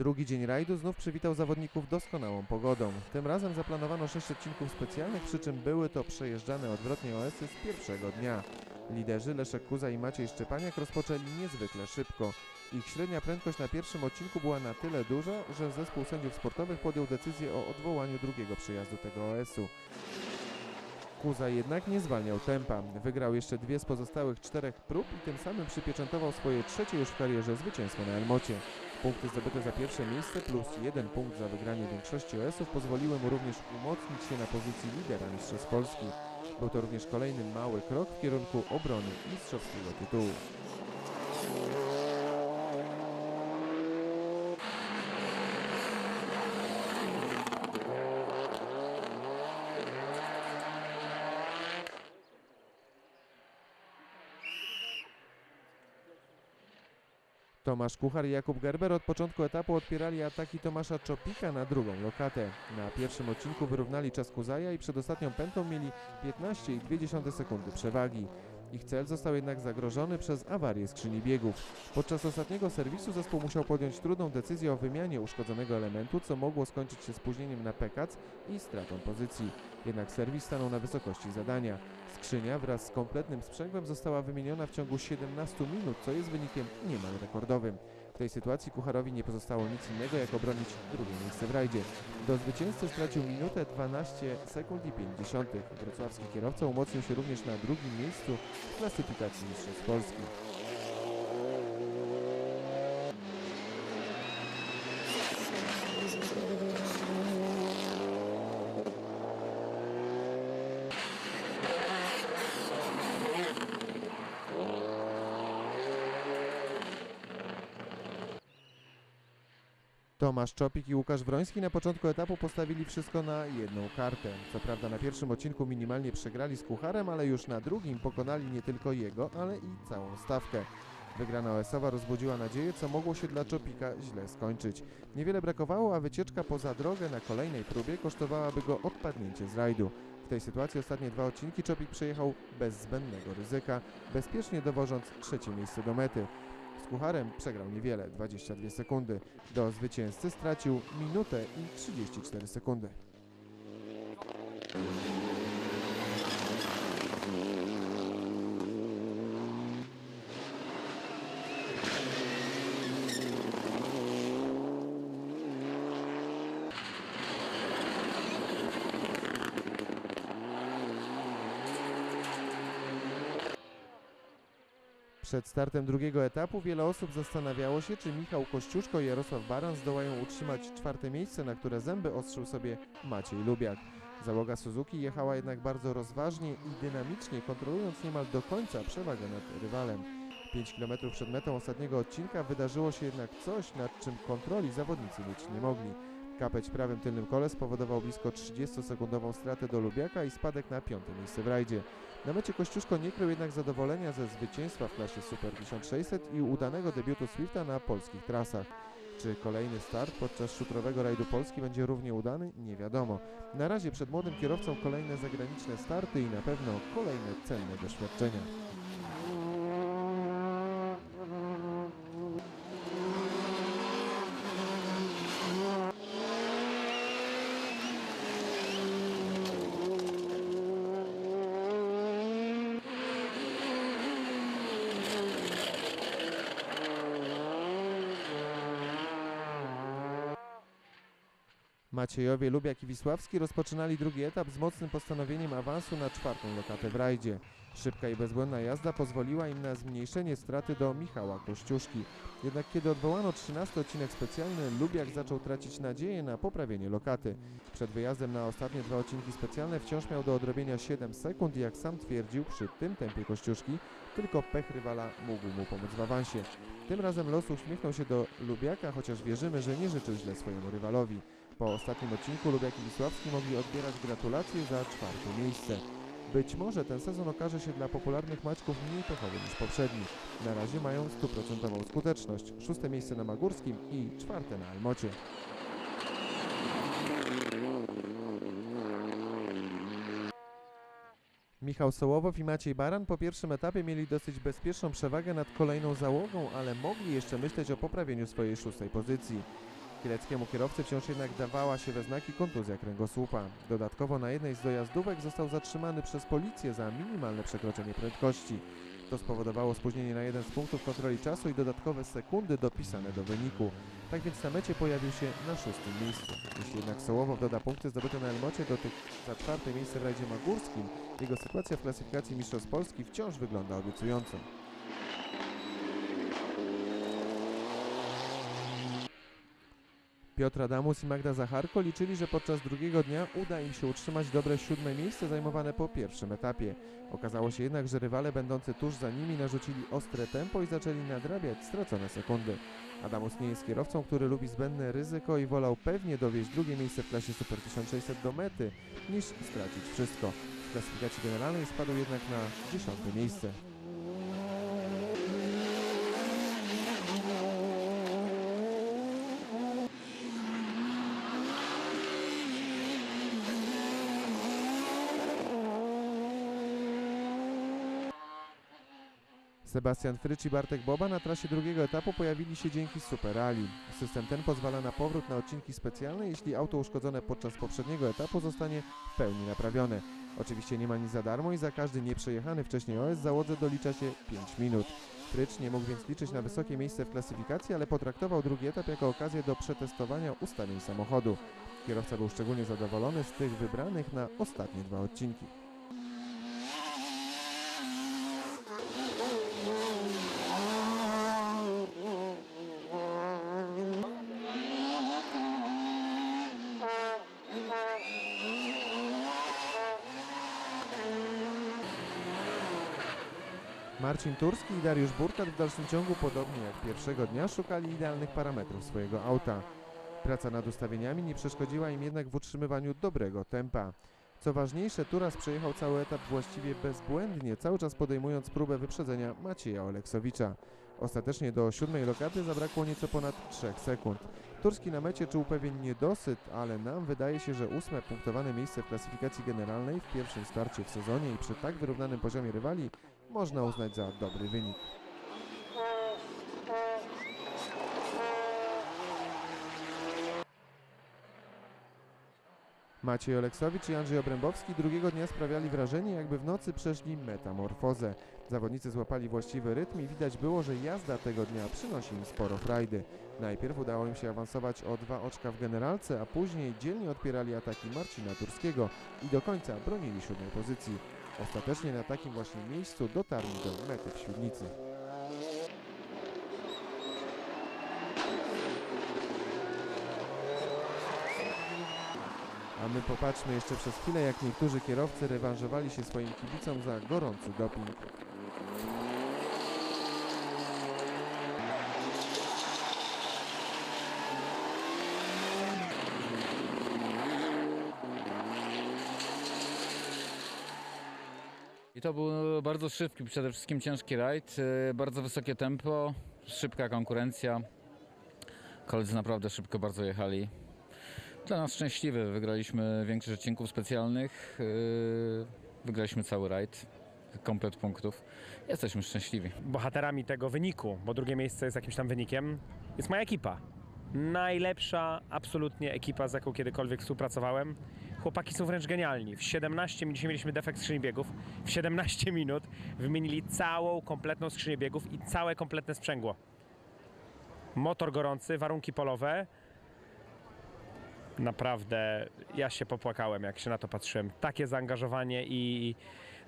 Drugi dzień rajdu znów przywitał zawodników doskonałą pogodą. Tym razem zaplanowano sześć odcinków specjalnych, przy czym były to przejeżdżane odwrotnie OS-y z pierwszego dnia. Liderzy Leszek Kuza i Maciej Szczepaniak rozpoczęli niezwykle szybko. Ich średnia prędkość na pierwszym odcinku była na tyle duża, że zespół sędziów sportowych podjął decyzję o odwołaniu drugiego przejazdu tego OS-u. Kuza jednak nie zwalniał tempa. Wygrał jeszcze dwie z pozostałych czterech prób i tym samym przypieczętował swoje trzecie już w karierze zwycięstwo na Elmocie. Punkty zdobyte za pierwsze miejsce plus jeden punkt za wygranie większości OS-ów pozwoliły mu również umocnić się na pozycji lidera Mistrzostw Polski. Był to również kolejny mały krok w kierunku obrony mistrzowskiego tytułu. Tomasz Kuchar i Jakub Gerber od początku etapu odpierali ataki Tomasza Czopika na drugą lokatę. Na pierwszym odcinku wyrównali czas Kuzaja i przed ostatnią pętlą mieli 15,2 sekundy przewagi. Ich cel został jednak zagrożony przez awarię skrzyni biegów. Podczas ostatniego serwisu zespół musiał podjąć trudną decyzję o wymianie uszkodzonego elementu, co mogło skończyć się spóźnieniem na pekac i stratą pozycji. Jednak serwis stanął na wysokości zadania. Skrzynia wraz z kompletnym sprzęgłem została wymieniona w ciągu 17 minut, co jest wynikiem niemal rekordowym. Tej sytuacji Kucharowi nie pozostało nic innego, jak obronić drugie miejsce w rajdzie. Do zwycięzcy stracił minutę 12 sekund i 50. Wrocławski kierowca umocnił się również na drugim miejscu w klasyfikacji Mistrzostw Polski. Tomasz Czopik i Łukasz Wroński na początku etapu postawili wszystko na jedną kartę. Co prawda na pierwszym odcinku minimalnie przegrali z Kucharem, ale już na drugim pokonali nie tylko jego, ale i całą stawkę. Wygrana OS-owa rozbudziła nadzieję, co mogło się dla Czopika źle skończyć. Niewiele brakowało, a wycieczka poza drogę na kolejnej próbie kosztowałaby go odpadnięcie z rajdu. W tej sytuacji ostatnie dwa odcinki Czopik przejechał bez zbędnego ryzyka, bezpiecznie dowożąc trzecie miejsce do mety. Z Kucharem przegrał niewiele, 22 sekundy. Do zwycięzcy stracił minutę i 34 sekundy. Przed startem drugiego etapu wiele osób zastanawiało się, czy Michał Kościuszko i Jarosław Baran zdołają utrzymać czwarte miejsce, na które zęby ostrzył sobie Maciej Lubiak. Załoga Suzuki jechała jednak bardzo rozważnie i dynamicznie, kontrolując niemal do końca przewagę nad rywalem. 5 km przed metą ostatniego odcinka wydarzyło się jednak coś, nad czym kontroli zawodnicy mieć nie mogli. Kapeć w prawym tylnym kole spowodował blisko 30-sekundową stratę do Lubiaka i spadek na piąte miejsce w rajdzie. Na mecie Kościuszko nie krył jednak zadowolenia ze zwycięstwa w klasie Super 1600 i udanego debiutu Swifta na polskich trasach. Czy kolejny start podczas szutrowego rajdu Polski będzie równie udany? Nie wiadomo. Na razie przed młodym kierowcą kolejne zagraniczne starty i na pewno kolejne cenne doświadczenia. Maciejowie, Lubiak i Wisławski rozpoczynali drugi etap z mocnym postanowieniem awansu na czwartą lokatę w rajdzie. Szybka i bezbłędna jazda pozwoliła im na zmniejszenie straty do Michała Kościuszki. Jednak kiedy odwołano 13 odcinek specjalny, Lubiak zaczął tracić nadzieję na poprawienie lokaty. Przed wyjazdem na ostatnie dwa odcinki specjalne wciąż miał do odrobienia 7 sekund i jak sam twierdził, przy tym tempie Kościuszki tylko pech rywala mógł mu pomóc w awansie. Tym razem los uśmiechnął się do Lubiaka, chociaż wierzymy, że nie życzył źle swojemu rywalowi. Po ostatnim odcinku Lubiak i Wisławski mogli odbierać gratulacje za czwarte miejsce. Być może ten sezon okaże się dla popularnych maćków mniej pechowy niż poprzedni. Na razie mają stuprocentową skuteczność. Szóste miejsce na Magórskim i czwarte na Almocie. Michał Sołowow i Maciej Baran po pierwszym etapie mieli dosyć bezpieczną przewagę nad kolejną załogą, ale mogli jeszcze myśleć o poprawieniu swojej szóstej pozycji. Kieleckiemu kierowcy wciąż jednak dawała się we znaki kontuzja kręgosłupa. Dodatkowo na jednej z dojazdówek został zatrzymany przez policję za minimalne przekroczenie prędkości. To spowodowało spóźnienie na jeden z punktów kontroli czasu i dodatkowe sekundy dopisane do wyniku. Tak więc na mecie pojawił się na szóstym miejscu. Jeśli jednak Sołowow doda punkty zdobyte na Elmocie do tych za czwarte miejsce w rajdzie magórskim, jego sytuacja w klasyfikacji Mistrzostw Polski wciąż wygląda obiecująco. Piotr Adamus i Magda Zacharko liczyli, że podczas drugiego dnia uda im się utrzymać dobre siódme miejsce zajmowane po pierwszym etapie. Okazało się jednak, że rywale będący tuż za nimi narzucili ostre tempo i zaczęli nadrabiać stracone sekundy. Adamus nie jest kierowcą, który lubi zbędne ryzyko i wolał pewnie dowieść drugie miejsce w klasie Super 1600 do mety, niż stracić wszystko. W klasyfikacji generalnej spadł jednak na dziesiąte miejsce. Sebastian Frycz i Bartek Boba na trasie drugiego etapu pojawili się dzięki Super Rally. System ten pozwala na powrót na odcinki specjalne, jeśli auto uszkodzone podczas poprzedniego etapu zostanie w pełni naprawione. Oczywiście nie ma nic za darmo i za każdy nieprzejechany wcześniej OS załodze dolicza się 5 minut. Frycz nie mógł więc liczyć na wysokie miejsce w klasyfikacji, ale potraktował drugi etap jako okazję do przetestowania ustawień samochodu. Kierowca był szczególnie zadowolony z tych wybranych na ostatnie dwa odcinki. Marcin Turski i Dariusz Burkhardt w dalszym ciągu, podobnie jak pierwszego dnia, szukali idealnych parametrów swojego auta. Praca nad ustawieniami nie przeszkodziła im jednak w utrzymywaniu dobrego tempa. Co ważniejsze, Turas przejechał cały etap właściwie bezbłędnie, cały czas podejmując próbę wyprzedzenia Macieja Oleksowicza. Ostatecznie do siódmej lokaty zabrakło nieco ponad 3 sekund. Turski na mecie czuł pewien niedosyt, ale nam wydaje się, że ósme punktowane miejsce w klasyfikacji generalnej w pierwszym starcie w sezonie i przy tak wyrównanym poziomie rywali można uznać za dobry wynik. Maciej Oleksowicz i Andrzej Obrębowski drugiego dnia sprawiali wrażenie, jakby w nocy przeszli metamorfozę. Zawodnicy złapali właściwy rytm i widać było, że jazda tego dnia przynosi im sporo frajdy. Najpierw udało im się awansować o dwa oczka w generalce, a później dzielnie odpierali ataki Marcina Turskiego i do końca bronili siódmej pozycji. Ostatecznie na takim właśnie miejscu dotarli do mety w Świdnicy. A my popatrzmy jeszcze przez chwilę, jak niektórzy kierowcy rewanżowali się swoim kibicom za gorący doping. I to był bardzo szybki, przede wszystkim ciężki rajd, yy, bardzo wysokie tempo, szybka konkurencja. Koledzy naprawdę szybko bardzo jechali. Dla nas szczęśliwy, wygraliśmy większość odcinków specjalnych, yy, wygraliśmy cały rajd, komplet punktów. Jesteśmy szczęśliwi. bohaterami tego wyniku, bo drugie miejsce jest jakimś tam wynikiem, jest moja ekipa. Najlepsza absolutnie ekipa, z jaką kiedykolwiek współpracowałem. Chłopaki są wręcz genialni. W 17 minut, mieliśmy defekt skrzyni biegów, w 17 minut wymienili całą kompletną skrzynię biegów i całe kompletne sprzęgło. Motor gorący, warunki polowe. Naprawdę, ja się popłakałem, jak się na to patrzyłem. Takie zaangażowanie i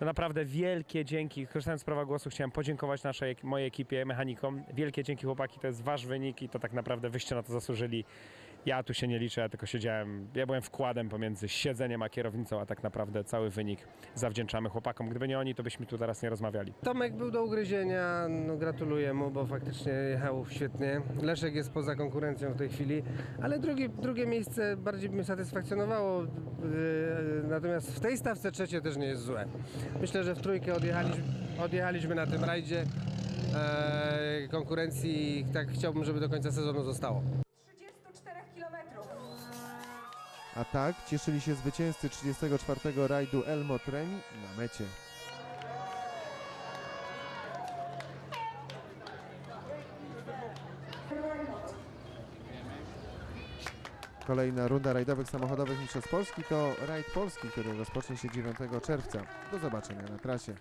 no naprawdę wielkie dzięki. Korzystając z prawa głosu, chciałem podziękować naszej, mojej ekipie, mechanikom. Wielkie dzięki chłopaki, to jest wasz wynik i to tak naprawdę wyście na to zasłużyli. Ja tu się nie liczę, ja tylko siedziałem, ja byłem wkładem pomiędzy siedzeniem a kierownicą, a tak naprawdę cały wynik zawdzięczamy chłopakom. Gdyby nie oni, to byśmy tu teraz nie rozmawiali. Tomek był do ugryzienia, no gratuluję mu, bo faktycznie jechał świetnie. Leszek jest poza konkurencją w tej chwili, ale drugie, drugie miejsce bardziej mnie satysfakcjonowało, yy, natomiast w tej stawce trzecie też nie jest złe. Myślę, że w trójkę odjechaliśmy, odjechaliśmy na tym rajdzie e, konkurencji tak chciałbym, żeby do końca sezonu zostało. A tak cieszyli się zwycięzcy 34. rajdu Elmot Remi na mecie. Kolejna runda rajdowych samochodowych Mistrzostw Polski to rajd Polski, który rozpocznie się 9 czerwca. Do zobaczenia na trasie.